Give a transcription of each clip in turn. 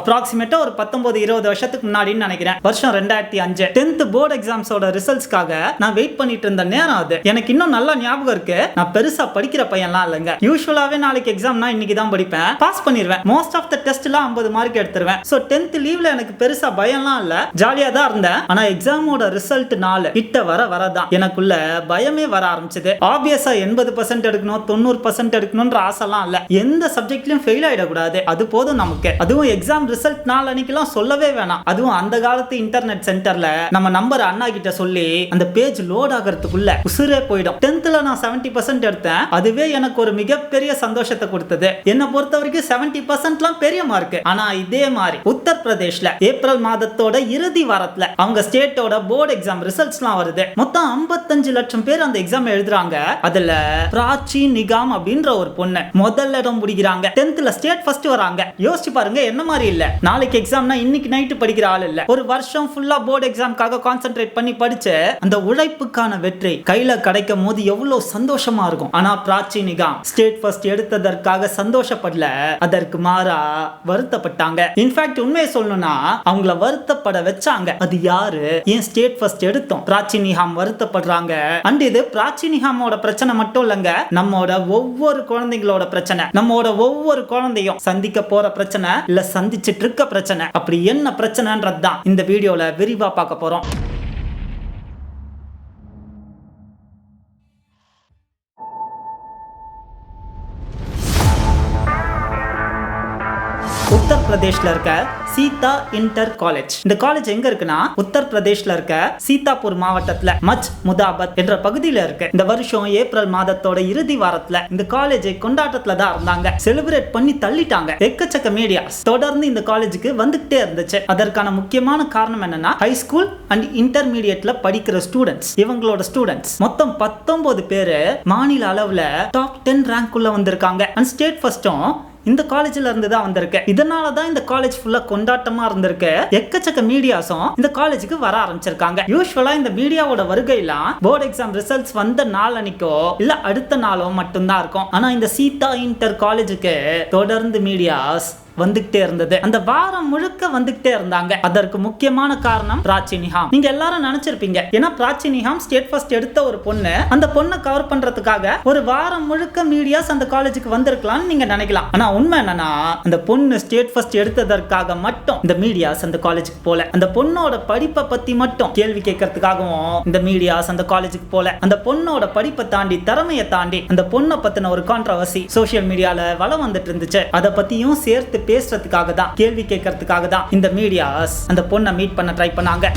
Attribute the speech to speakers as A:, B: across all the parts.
A: அப்ராக்சிமேட்டா ஒரு பத்தொன்பது இருபது வருஷத்துக்கு முன்னாடின்னு நினைக்கிறேன். வருஷம் ரெண்டாயிரத்தி அஞ்சு. டென்த் போர்டு எக்ஸாம்ஸோட ரிசல்ட்ஸ்க்காக நான் வெயிட் பண்ணிட்டு இருந்த நேரம் அது. எனக்கு இன்னும் நல்லா ஞாபகம் இருக்கு. நான் பெருசா படிக்கிற பையன்லாம் இல்லைங்க. யூஸ்வலாவே நாளைக்கு எக்ஸாம்னா இன்னைக்கு தான் படிப்பேன் பாஸ் பண்ணிடுவேன் மோஸ்ட் ஆஃப் த டெஸ்ட்லாம் ஐம்பது மார்க் எடுத்துருவேன். ஸோ டென்த் லீவ்ல எனக்கு பெருசா பயம்லாம் இல்ல. ஜாலியா தான் இருந்தேன். ஆனா எக்ஸாமோட ரிசல்ட் நாலு. கிட்ட வர வரதான். எனக்குள்ள பயமே வர ஆரம்பிச்சது. ஆப்வியஸா எண்பது பர்சன்ட் எடுக்கணும் தொண்ணூறு பர்சன்ட் எடுக்கணும்ன்ற ஆசைலாம் இல்ல. எந்த சப்ஜெக்ட்லயும் ஃபெயில் ஆயிடக்கூடாது. அது போதும் நமக்கு. அதுவும் எக்ஸாம் ரிசல்ட் நாள் அன்னைக்கெல்லாம் சொல்லவே வேணாம். அதுவும் அந்த காலத்து இன்டர்நெட் சென்டர்ல நம்ம நம்பர் அண்ணா கிட்ட சொல்லி அந்த பேஜ் லோட் ஆகிறதுக்குள்ள உசுரே போயிடும். டென்த்ல நான் செவன்டி பர்சன்ட் எடுத்தேன். அதுவே எனக்கு ஒரு மிகப்பெரிய சந்தோஷத்தை கொடுத்தது. என்னை பொறுத்த வரைக்கும் செவன்டி பர்சன்ட்லாம் பெரிய மார்க் ஆனா இதே மாதிரி உத்தரப்பிரதேஷ்ல ஏப்ரல் மாதத்தோட இறுதி வாரத்துல அவங்க ஸ்டேட்டோட போர்டு எக்ஸாம் ரிசல்ட்ஸ்லாம் வருது. மொத்தம் 55 லட்சம் பேர் அந்த எக்ஸாம் எழுதுறாங்க. அதுல பிராச்சி நிகாம் அப்படின்ற ஒரு பொண்ணு முதல் இடம் பிடிக்கிறாங்க. டென்த்ல ஸ்டேட் ஃபர்ஸ்ட் வராங்க. யோசிச்சு பாருங்க என்ன மாதிரி இல்லை. நாளைக்கு எக்ஸாம்னா இன்னைக்கு நைட்டு படிக்கிற ஆள் இல்லை. ஒரு வருஷம் ஃபுல்லா போர்டு எக்ஸாம்க்காக கான்சென்ட்ரேட் பண்ணி படிச்ச அந்த உழைப்புக்கான வெற்றி கையில கிடைக்கும் போது எவ்வளவு சந்தோஷமா இருக்கும். ஆனா பிராச்சி நிகாம் ஸ்டேட் ஃபர்ஸ்ட் எடுத்ததற்காக சந்தோஷப்படல. அதற்கு மாறா வருத்தப்பட்டாங்க. இன்ஃபேக்ட் உண்மையை சொல்லணும்னா அவங்கள வருத்தப்பட வச்சாங்க. அது யாரு? ஏன் ஸ்டேட் ஃபர்ஸ்ட் எடுத்தோம்? பிராச்சி நிகாம் வருத்தப்படுறாங்க. அண்ட் இது பிராச்சி நிகாமோட பிரச்சனை மட்டும் இல்லைங்க. நம்மோட ஒவ்வொரு குழந்தைங்களோட பிரச்சனை. நம்மோட ஒவ்வொரு குழந்தையும் சந்திக்க போற பிரச்சனை இல்ல சந்தி சந்திச்சிட்டு இருக்க பிரச்சனை. அப்படி என்ன பிரச்சனைன்றது தான் இந்த வீடியோவில் விரிவா பார்க்க போறோம். உத்தரப்பிரதேஷ்ல இருக்க சீதா இன்டர் காலேஜ் இந்த காலேஜ் எங்க இருக்குன்னா உத்தரப்பிரதேஷ்ல இருக்க சீதாப்பூர் மாவட்டத்துல மச் முதாபத் என்ற பகுதியில இருக்கு. இந்த வருஷம் ஏப்ரல் மாதத்தோட இறுதி வாரத்துல இந்த காலேஜை கொண்டாட்டத்துல தான் இருந்தாங்க. செலிப்ரேட் பண்ணி தள்ளிட்டாங்க. எக்கச்சக்க மீடியாஸ் தொடர்ந்து இந்த காலேஜுக்கு வந்துகிட்டே இருந்துச்சு. அதற்கான முக்கியமான காரணம் என்னன்னா ஹை ஸ்கூல் அண்ட் இன்டர்மீடியட்ல படிக்கிற ஸ்டூடெண்ட்ஸ் இவங்களோட ஸ்டூடெண்ட்ஸ் மொத்தம் பத்தொன்பது பேரு மாநில அளவுல டாப் டென் ரேங்க் உள்ள வந்திருக்காங்க. அண்ட் ஸ்டேட் ஃபர்ஸ்டும் இந்த காலேஜ்ல இருந்து தான் வந்திருக்கு இதனால தான் இந்த காலேஜ் ஃபுல்லா கொண்டாட்டமா இருந்திருக்கு. எக்கச்சக்க மீடியாஸும் இந்த காலேஜுக்கு வர ஆரம்பிச்சிருக்காங்க. யூஸ்வலா இந்த மீடியாவோட வருகையெல்லாம் போர்டு எக்ஸாம் ரிசல்ட்ஸ் வந்த நாள் அன்னைக்கோ இல்ல அடுத்த நாளோ மட்டும்தான் இருக்கும். ஆனா இந்த சீதா இன்டர் காலேஜுக்கு தொடர்ந்து மீடியாஸ் வந்துகிட்டே இருந்தது. அந்த வாரம் முழுக்க வந்துகிட்டே இருந்தாங்க. அதற்கு முக்கியமான காரணம் பிராச்சினிஹாம் நீங்க எல்லாரும் நினைச்சிருப்பீங்க. ஏன்னா பிராச்சினிஹாம் ஸ்டேட் ஃபர்ஸ்ட் எடுத்த ஒரு பொண்ணு. அந்த பொண்ணை கவர் பண்றதுக்காக ஒரு வாரம் முழுக்க மீடியாஸ் அந்த காலேஜுக்கு வந்திருக்கலாம்னு நீங்க நினைக்கலாம். ஆனா உண்மை என்னன்னா அந்த பொண்ணு ஸ்டேட் ஃபர்ஸ்ட் எடுத்ததற்காக மட்டும் இந்த மீடியாஸ் அந்த காலேஜுக்கு போல. அந்த பொண்ணோட படிப்பை பத்தி மட்டும் கேள்வி கேட்கறதுக்காகவும் இந்த மீடியாஸ் அந்த காலேஜுக்கு போல. அந்த பொண்ணோட படிப்பை தாண்டி திறமையை தாண்டி அந்த பொண்ணை பத்தின ஒரு கான்ட்ரவர்சி சோஷியல் மீடியால வளம் வந்துட்டு இருந்துச்சு. அதை பத்தியும் சேர்த்து பேசுறதுக்காக தான் கேள்வி கேட்கறதுக்காக தான் இந்த மீடியாஸ் அந்த பொண்ணை மீட் பண்ண ட்ரை பண்ணாங்க.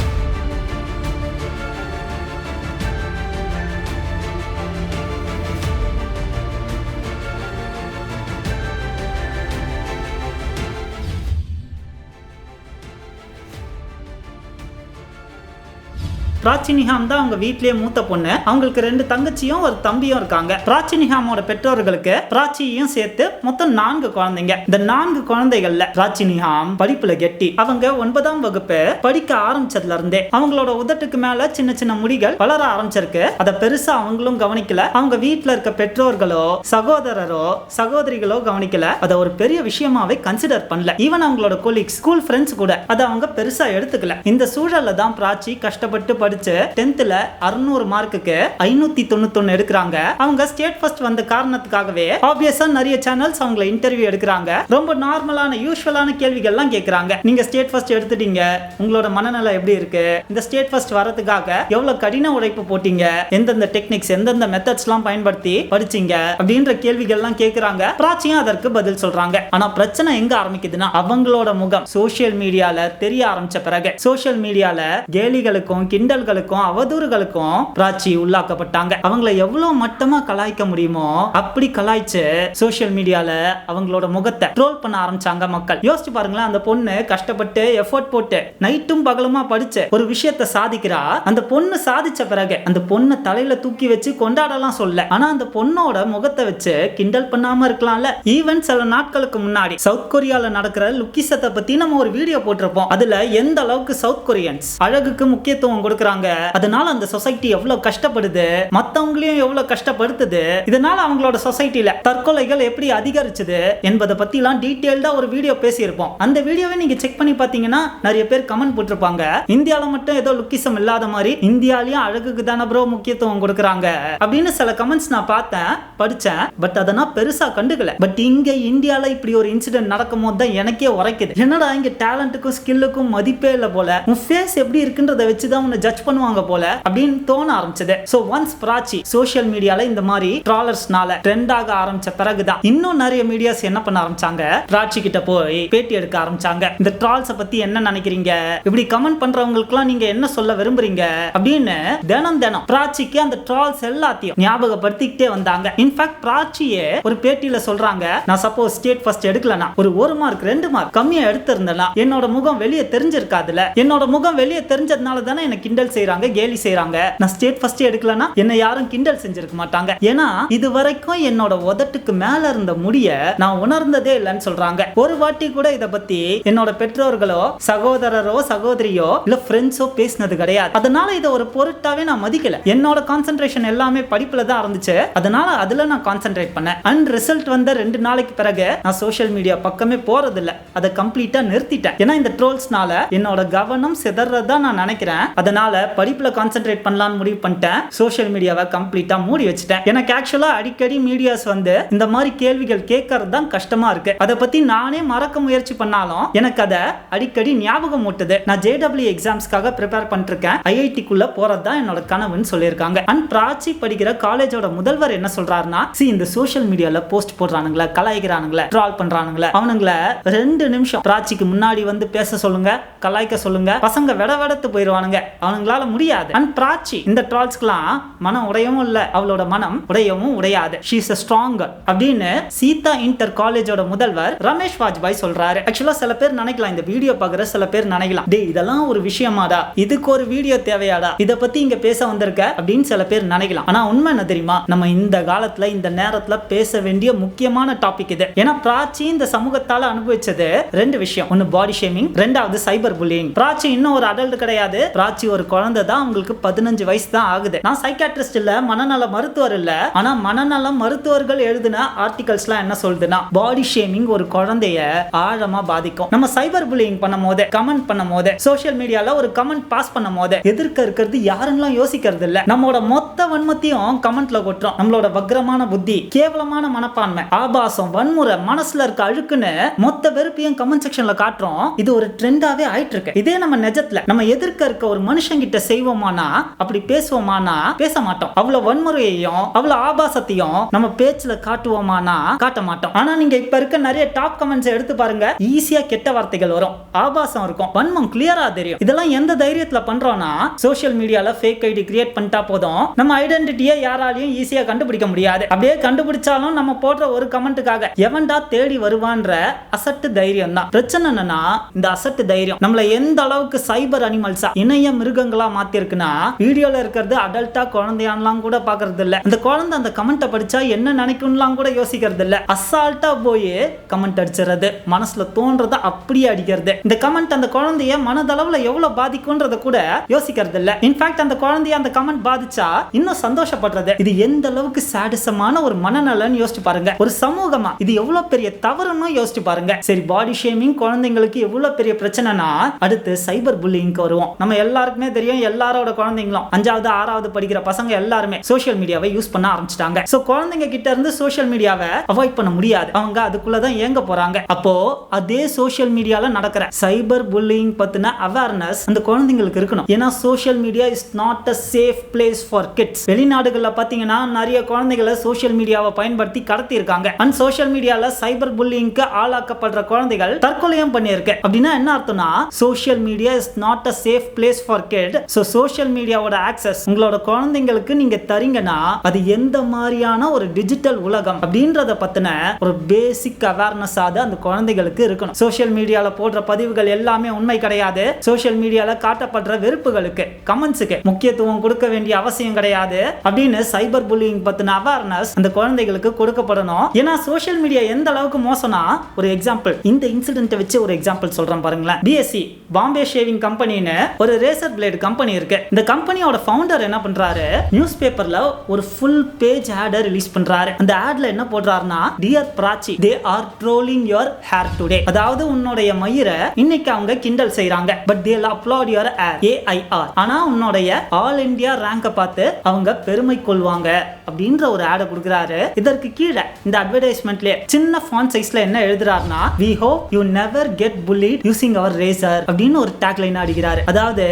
A: பிராச்சினிஹாம் தான் அவங்க வீட்லயே மூத்த பொண்ணு. அவங்களுக்கு ரெண்டு தங்கச்சியும் ஒரு தம்பியும் இருக்காங்க. பிராச்சினிஹாமோட பெற்றோர்களுக்கு பிராச்சியையும் சேர்த்து மொத்தம் நான்கு குழந்தைங்க. இந்த நான்கு குழந்தைகள்ல பிராச்சினிஹாம் படிப்புல கெட்டி அவங்க ஒன்பதாம் வகுப்பு படிக்க ஆரம்பிச்சதுல இருந்தே அவங்களோட உதட்டுக்கு மேல சின்ன சின்ன முடிகள் வளர ஆரம்பிச்சிருக்கு. அதை பெருசா அவங்களும் கவனிக்கல. அவங்க வீட்டுல இருக்க பெற்றோர்களோ சகோதரரோ சகோதரிகளோ கவனிக்கல. அதை ஒரு பெரிய விஷயமாவே கன்சிடர் பண்ணல. ஈவன் அவங்களோட கொலீக் ஸ்கூல் ஃப்ரெண்ட்ஸ் கூட அதை அவங்க பெருசா எடுத்துக்கல. இந்த சூழல்ல தான் பிராச்சி கஷ்டப்பட்டு படிச்சு டென்த்ல அறுநூறு மார்க்குக்கு ஐநூத்தி தொண்ணூத்தொன்னு எடுக்கிறாங்க. அவங்க ஸ்டேட் ஃபர்ஸ்ட் வந்த காரணத்துக்காகவே ஆப்வியஸா நிறைய சேனல்ஸ் அவங்கள இன்டர்வியூ எடுக்கிறாங்க. ரொம்ப நார்மலான யூஸ்வலான கேள்விகள்லாம் கேட்கறாங்க நீங்க ஸ்டேட் ஃபர்ஸ்ட் எடுத்துட்டீங்க. உங்களோட மனநலம் எப்படி இருக்கு? இந்த ஸ்டேட் ஃபர்ஸ்ட் வரதுக்காக எவ்வளவு கடின உழைப்பு போட்டீங்க? எந்தெந்த டெக்னிக்ஸ் எந்தெந்த மெத்தட்ஸ்லாம் பயன்படுத்தி படிச்சீங்க? அப்படின்ற கேள்விகள்லாம் கேட்கறாங்க பிராச்சியும் அதற்கு பதில் சொல்றாங்க. ஆனா பிரச்சனை எங்க ஆரம்பிக்குதுன்னா அவங்களோட முகம் சோஷியல் மீடியால தெரிய ஆரம்பிச்ச பிறகு. சோஷியல் மீடியால கேலிகளுக்கும் கிண்டல் ஊழல்களுக்கும் அவதூறுகளுக்கும் பிராச்சி உள்ளாக்கப்பட்டாங்க. அவங்கள எவ்வளவு மட்டமா கலாய்க்க முடியுமோ அப்படி கலாய்ச்சு சோசியல் மீடியால அவங்களோட முகத்தை ட்ரோல் பண்ண ஆரம்பிச்சாங்க மக்கள். யோசிச்சு பாருங்களேன் அந்த பொண்ணு கஷ்டப்பட்டு எஃபோர்ட் போட்டு நைட்டும் பகலுமா படிச்சு ஒரு விஷயத்த சாதிக்கிறா. அந்த பொண்ணு சாதிச்ச பிறகு அந்த பொண்ணை தலையில தூக்கி வச்சு கொண்டாடலாம் சொல்ல. ஆனா அந்த பொண்ணோட முகத்தை வச்சு கிண்டல் பண்ணாம இருக்கலாம்ல. ஈவன் சில நாட்களுக்கு முன்னாடி சவுத் கொரியால நடக்கிற லுக்கிசத்தை பத்தி நம்ம ஒரு வீடியோ போட்டிருப்போம். அதுல எந்த அளவுக்கு சவுத் கொரியன்ஸ் அழகுக்கு முக்கியத்துவம் கொடுக்கிற கொடுக்குறாங்க அதனால அந்த சொசைட்டி எவ்வளவு கஷ்டப்படுது? மத்தவங்களையும் எவ்வளவு கஷ்டப்படுத்துது? இதனால அவங்களோட சொசைட்டில தற்கொலைகள் எப்படி அதிகரிச்சது என்பதை பத்தி எல்லாம் டீட்டெயில்டா ஒரு வீடியோ பேசியிருப்போம். அந்த வீடியோவை நீங்க செக் பண்ணி பாத்தீங்கன்னா நிறைய பேர் கமெண்ட் போட்டிருப்பாங்க. இந்தியால மட்டும் ஏதோ லுக்கிசம் இல்லாத மாதிரி இந்தியாலயும் அழகுக்கு தானே ப்ரோ முக்கியத்துவம் கொடுக்குறாங்க அப்படின்னு சில கமெண்ட்ஸ் நான் பார்த்தேன் படிச்சேன். பட் அதை நான் பெருசா கண்டுக்கல. பட் இங்க இந்தியால இப்படி ஒரு இன்சிடென்ட் நடக்கும் போது தான் எனக்கே உரைக்குது. என்னடா இங்க டேலண்ட்டுக்கும் ஸ்கில்லுக்கும் மதிப்பே இல்லை போல. உன் ஃபேஸ் எப்படி இருக்குன்றத வச்சு தான் உன்னை ஜட்ஜ் பண்ணுவாங்க போல அப்படின்னு தோண ஆரம்பிச்சது. ஸோ ஒன்ஸ் பிராச்சி சோஷியல் மீடியால இந்த மாதிரி ட்ராலர்ஸ்னால ட்ரெண்ட் ஆக ஆரம்பிச்ச பிறகுதான் இன்னும் நிறைய மீடியாஸ் என்ன பண்ண ஆரம்பிச்சாங்க? பிராச்சி கிட்ட போய் பேட்டி எடுக்க ஆரம்பிச்சாங்க. இந்த ட்ரால்ஸை பத்தி என்ன நினைக்கிறீங்க? இப்படி கமெண்ட் பண்றவங்களுக்குலாம் நீங்க என்ன சொல்ல விரும்புறீங்க? அப்படின்னு தினம் தினம் பிராச்சிக்கு அந்த ட்ரால்ஸ் எல்லாத்தையும் ஞாபகப்படுத்திக்கிட்டே வந்தாங்க. இன்ஃபேக்ட் பிராச்சியே ஒரு பேட்டியில சொல்றாங்க. நான் சப்போஸ் ஸ்டேட் ஃபர்ஸ்ட் எடுக்கலனா ஒரு ஒரு மார்க் ரெண்டு மார்க் கம்மியா எடுத்திருந்தேனா என்னோட முகம் வெளியே தெரிஞ்சிருக்காதுல என்னோட முகம் வெளியே தெரிஞ்சதுனால தானே எனக்கு கிண்டல் செய்யறாங்க கேலி செய்யறாங்க நான் ஸ்டேட் ஃபர்ஸ்ட் எடுக்கலனா என்ன யாரும் கிண்டல் செஞ்சிருக்க மாட்டாங்க. ஏன்னா இது வரைக்கும் என்னோட உதட்டுக்கு மேல இருந்த முடிய நான் உணர்ந்ததே இல்லைன்னு சொல்றாங்க. ஒரு வாட்டி கூட இத பத்தி என்னோட பெற்றோர்களோ சகோதரரோ சகோதரியோ இல்ல ஃப்ரெண்ட்ஸோ பேசினது கிடையாது. அதனால இதை ஒரு பொருட்டாவே நான் மதிக்கல. என்னோட கான்சென்ட்ரேஷன் எல்லாமே படிப்புல தான் இருந்துச்சு. அதனால அதுல நான் கான்சென்ட்ரேட் பண்ணேன். அண்ட் ரிசல்ட் வந்த ரெண்டு நாளைக்கு பிறகு நான் சோஷியல் மீடியா பக்கமே போறது இல்ல அதை கம்ப்ளீட்டா நிறுத்திட்டேன். ஏன்னா இந்த ட்ரோல்ஸ்னால என்னோட கவனம் சிதறதா நான் நினைக்கிறேன். அதனால படிப்புல கான்சென்ட்ரேட் பண்ணலாம்னு முடிவு பண்ணிட்டேன். சோஷியல் மீடியாவை கம்ப்ளீட்டா மூடி வச்சுட்டேன். எனக்கு ஆக்சுவலா அடிக்கடி மீடியாஸ் வந்து இந்த மாதிரி கேள்விகள் கேட்கறது தான் கஷ்டமா இருக்கு. அதை பத்தி நானே மறக்க முயற்சி பண்ணாலும் எனக்கு அதை அடிக்கடி ஞாபகம் ஊட்டுது. நான் ஜேடபிள்யூ எக்ஸாம்ஸ்க்காக ப்ரிப்பேர் பண்ணிருக்கேன். ஐஐடிக்குள்ள போறது தான் என்னோட கனவுன்னு சொல்லியிருக்காங்க. அண்ட் பிராச்சி படிக்கிற காலேஜோட முதல்வர் என்ன சொல்றாருன்னா சி இந்த சோஷியல் மீடியால போஸ்ட் போடுறானுங்களே கலாய்க்கிறானுங்களே ட்ரால் பண்றானுங்களா அவனுங்கள ரெண்டு நிமிஷம் பிராச்சிக்கு முன்னாடி வந்து பேச சொல்லுங்க கலாய்க்க சொல்லுங்க பசங்க விட போயிருவானுங்க. அவனுங்கள அவனுங்களால முடியாது. அண்ட் பிராச்சி இந்த ட்ரால்ஸ்க்குலாம் மனம் உடையவும் இல்ல. அவளோட மனம் உடையவும் உடையாது. ஷீஸ் அ ஸ்ட்ராங் அப்படின்னு சீதா இன்டர் காலேஜோட முதல்வர் ரமேஷ் வாஜ்பாய் சொல்றாரு. ஆக்சுவலா சில பேர் நினைக்கலாம் இந்த வீடியோ பாக்குற சில பேர் நினைக்கலாம். டே இதெல்லாம் ஒரு விஷயமாடா. இதுக்கு ஒரு வீடியோ தேவையாடா. இத பத்தி இங்க பேச வந்திருக்க அப்படின்னு சில பேர் நினைக்கலாம். ஆனா உண்மை என்ன தெரியுமா? நம்ம இந்த காலத்துல இந்த நேரத்துல பேச வேண்டிய முக்கியமான டாபிக் இது. ஏன்னா பிராச்சி இந்த சமூகத்தால அனுபவிச்சது ரெண்டு விஷயம். ஒன்னு பாடி ஷேமிங் ரெண்டாவது சைபர் புல்லிங் பிராச்சி இன்னும் ஒரு அடல்ட் கிடையாது. பிராச்சி ஒரு குழந்தை தான் உங்களுக்கு பதினஞ்சு வயசு தான் ஆகுது. நான் சைக்காட்ரிஸ்ட் இல்ல மனநல மருத்துவர் இல்ல. ஆனா மனநல மருத்துவர்கள் எழுதின ஆர்டிகல்ஸ்லாம் என்ன சொல்லுதுன்னா பாடி ஷேமிங் ஒரு குழந்தைய ஆழமா பாதிக்கும். நம்ம சைபர் புல்லிங் பண்ணும் போது கமெண்ட் பண்ணும் போது சோஷியல் மீடியால ஒரு கமெண்ட் பாஸ் பண்ணும் போது எதிர்க்க இருக்கிறது யாருன்னு யோசிக்கிறது இல்ல. நம்மளோட மொத்த வன்மத்தையும் கமெண்ட்ல கொட்டுறோம். நம்மளோட வக்ரமான புத்தி கேவலமான மனப்பான்மை ஆபாசம் வன்முறை மனசுல இருக்க அழுக்குன்னு மொத்த வெறுப்பையும் கமெண்ட் செக்ஷன்ல காட்டுறோம். இது ஒரு ட்ரெண்டாவே ஆயிட்டு இருக்கு இதே நம்ம நிஜத்துல நம்ம எதிர்க்க இருக்க ஒரு மனுஷன் மனுஷங்கிட்ட செய்வோமானா அப்படி பேசுவோமானா பேச மாட்டோம். அவ்வளவு வன்முறையையும் அவ்வளவு ஆபாசத்தையும் நம்ம பேச்சுல காட்டுவோமானா காட்ட மாட்டோம். ஆனா நீங்க இப்ப இருக்க நிறைய டாப் கமெண்ட்ஸ் எடுத்து பாருங்க. ஈஸியா கெட்ட வார்த்தைகள் வரும். ஆபாசம் இருக்கும். வன்மம் கிளியரா தெரியும். இதெல்லாம் எந்த தைரியத்துல பண்றோம்னா சோஷியல் மீடியால ஃபேக் ஐடி கிரியேட் பண்ணிட்டா போதும். நம்ம ஐடென்டிட்டியை யாராலையும் ஈஸியா கண்டுபிடிக்க முடியாது. அப்படியே கண்டுபிடிச்சாலும் நம்ம போடுற ஒரு கமெண்ட்டுக்காக எவன்டா தேடி வருவான்ற அசட்டு தைரியம் தான். பிரச்சனை என்னன்னா இந்த அசட்டு தைரியம். நம்மள எந்த அளவுக்கு சைபர் அனிமல்ஸா இணைய மிருகங்கள் மாத்திருக்குன்னா வீடியோல இருக்கிறது அடல்ட்டா குழந்தையான்லாம் கூட பாக்குறது இல்ல அந்த குழந்தை அந்த கமெண்ட்டை படிச்சா என்ன நினைக்கும்லாம் கூட யோசிக்கிறது இல்ல அசால்ட்டா போய் கமெண்ட் அடிச்சிடறது மனசுல தோன்றதை அப்படியே அடிக்கிறது. இந்த கமெண்ட் அந்த குழந்தைய மனதளவுல எவ்வளவு பாதிக்கும்ன்றத கூட யோசிக்கிறது இல்ல இன்ஃபேக்ட் அந்த குழந்தைய அந்த கமெண்ட் பாதிச்சா இன்னும் சந்தோஷப்படுறது. இது எந்த அளவுக்கு சாடிசமான ஒரு மனநலன்னு யோசிச்சு பாருங்க. ஒரு சமூகமா இது எவ்வளவு பெரிய தவறுன்னு யோசிச்சு பாருங்க. சரி பாடி ஷேமிங் குழந்தைங்களுக்கு எவ்வளவு பெரிய பிரச்சனைனா அடுத்து சைபர் புல்லிங்க்கு வருவோம். நம்ம எல்லாருக்குமே தெரியும் எல்லாரோட குழந்தைங்களும். அஞ்சாவது ஆறாவது படிக்கிற பசங்க எல்லாருமே சோஷியல் மீடியாவை யூஸ் பண்ண ஆரம்பிச்சிட்டாங்க. ஸோ குழந்தைங்க கிட்ட இருந்து சோஷியல் மீடியாவை அவாய்ட் பண்ண முடியாது. அவங்க அதுக்குள்ளதான் ஏங்க போறாங்க. அப்போ அதே சோஷியல் மீடியால நடக்கிற சைபர் புல்லிங் பத்தின அவேர்னஸ் அந்த குழந்தைங்களுக்கு இருக்கணும். ஏன்னா social media is not a safe place for kids வெளிநாடுகளில் பார்த்தீங்கன்னா நிறைய குழந்தைகளை சோஷியல் மீடியாவை பயன்படுத்தி கடத்தி இருக்காங்க அண்ட் சோஷியல் மீடியால சைபர் புல்லிங்க்கு ஆளாக்கப்படுற குழந்தைகள் தற்கொலையும் பண்ணியிருக்கு. அப்படின்னா என்ன அர்த்தம்னா social media is not a safe place for kid so social மீடியாவோட access உங்களோட குழந்தைங்களுக்கு நீங்க தரீங்கன்னா அது எந்த மாதிரியான ஒரு டிஜிட்டல் உலகம் அப்படின்றத பத்தின ஒரு பேசிக் அவேர்னஸ் ஆது அந்த குழந்தைகளுக்கு இருக்கணும். சோஷியல் மீடியால போடுற பதிவுகள் எல்லாமே உண்மை கிடையாது. சோஷியல் மீடியால காட்டப்படுற வெறுப்புகளுக்கு கமெண்ட்ஸுக்கு முக்கியத்துவம் கொடுக்க வேண்டிய அவசியம் கிடையாது அப்படின்னு சைபர் புல்லிங் பத்தின அவேர்னஸ் அந்த குழந்தைகளுக்கு கொடுக்கப்படணும். ஏன்னா சோஷியல் மீடியா எந்த அளவுக்கு மோசம்னா ஒரு எக்ஸாம்பிள் இந்த இன்சிடென்ட்டை வச்சு ஒரு எக்ஸாம்பிள் சொல்றேன் பாருங்களேன். பிஎஸ்சி பாம்பே ஷேவிங் கம்பெனின்னு ஒரு ரேசர் பிளேடு கம்பெனி இருக்கு. இந்த கம்பெனியோட ஃபவுண்டர் என்ன பண்றாரு? நியூஸ் பேப்பர்ல ஒரு ஃபுல் பேஜ் ஆட ரிலீஸ் பண்றாரு. அந்த ஆட்ல என்ன போடுறாருன்னா dear Prachi they are trolling your hair today அதாவது உன்னுடைய மயிரை இன்னைக்கு அவங்க கிண்டல் செய்யறாங்க but they upload your hair AIR ஆனா உன்னுடைய ஆல் இந்தியா ரேங்கை பார்த்து அவங்க பெருமை கொள்வாங்க அப்படின்ற ஒரு ஆடை கொடுக்குறாரு. இதற்கு கீழே இந்த அட்வர்டைஸ்மெண்ட்லயே சின்ன ஃபான் சைஸ்ல என்ன எழுதுறாருன்னா we hope you never get bullied using our razor அப்படின்னு ஒரு டேக்லைன் அடிக்கிறாரு அதாவது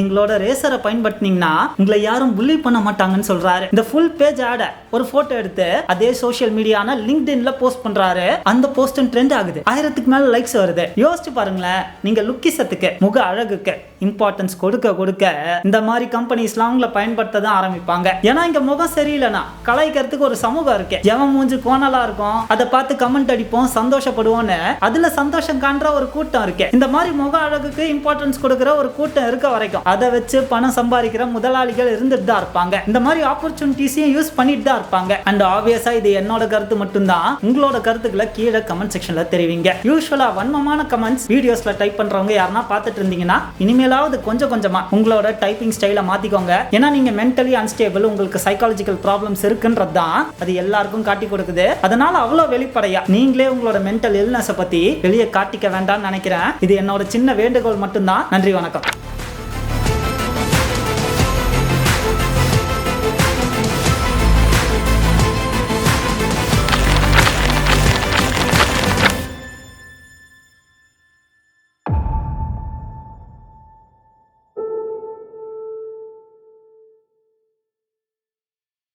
A: எங்களோட ரேசரை பயன்படுத்தினீங்கன்னா உங்களை யாரும் புல்லி பண்ண மாட்டாங்கன்னு சொல்றாரு. இந்த ஃபுல் பேஜ் ஆட ஒரு போட்டோ எடுத்து அதே சோஷியல் மீடியான லிங்க்டின்ல போஸ்ட் பண்றாரு. அந்த போஸ்ட் ட்ரெண்ட் ஆகுது. ஆயிரத்துக்கு மேல லைக்ஸ் வருது. யோசிச்சு பாருங்களேன் நீங்க லுக்கிசத்துக்கு முக அழகுக்கு இம்பார்ட்டன்ஸ் கொடுக்க கொடுக்க இந்த மாதிரி கம்பெனிஸ்லாம் உங்களை பயன்படுத்த தான் ஆரம்பிப்பாங்க. ஏன்னா இங்க முகம் சரியில்லைனா கலாய்க்கிறதுக்கு ஒரு சமூகம் இருக்கு. எவன் மூஞ்சி கோணலா இருக்கும் அதை பார்த்து கமெண்ட் அடிப்போம் சந்தோஷப்படுவோம்னு அதுல சந்தோஷம் காண்ற ஒரு கூட்டம் இருக்கு. இந்த மாதிரி முக அழகுக்கு இம்பார்ட்டன்ஸ் கொடுக்குற ஒரு கூட்டம் இருக்க வரைக்கும். அதை வச்சு பணம் சம்பாதிக்கிற முதலாளிகள் இருந்துட்டு தான் இருப்பாங்க. இந்த மாதிரி ஆப்பர்ச்சுனிட்டிஸையும் யூஸ் பண்ணிட்டு தான் இருப்பாங்க. அண்ட் ஆப்வியஸா இது என்னோட கருத்து மட்டும்தான். உங்களோட கருத்துக்களை கீழே கமெண்ட் செக்ஷன்ல தெரிவிங்க. யூஸ்வலா வன்மமான கமெண்ட்ஸ் வீடியோஸ்ல டைப் பண்றவங்க யாருன்னா பார்த்துட்டு இருந்தீங்கன்னா இனிமேலாவது கொஞ்சம் கொஞ்சமா உங்களோட டைப்பிங் ஸ்டைலை மாத்திக்கோங்க. ஏன்னா நீங்க மென்டலி அன்ஸ்டேபிள் உங்களுக்கு சைக்காலஜிக்கல் ப்ராப்ளம்ஸ் இருக்குன்றது தான் அது எல்லாருக்கும் காட்டி கொடுக்குது. அதனால அவ்வளோ வெளிப்படையா நீங்களே உங்களோட மென்டல் இல்னஸை பத்தி வெளியே காட்டிக்க வேண்டாம்னு நினைக்கிறேன். இது என்னோட சின்ன வேண்டுகோள். மட்டும்தான். நன்றி வணக்கம்.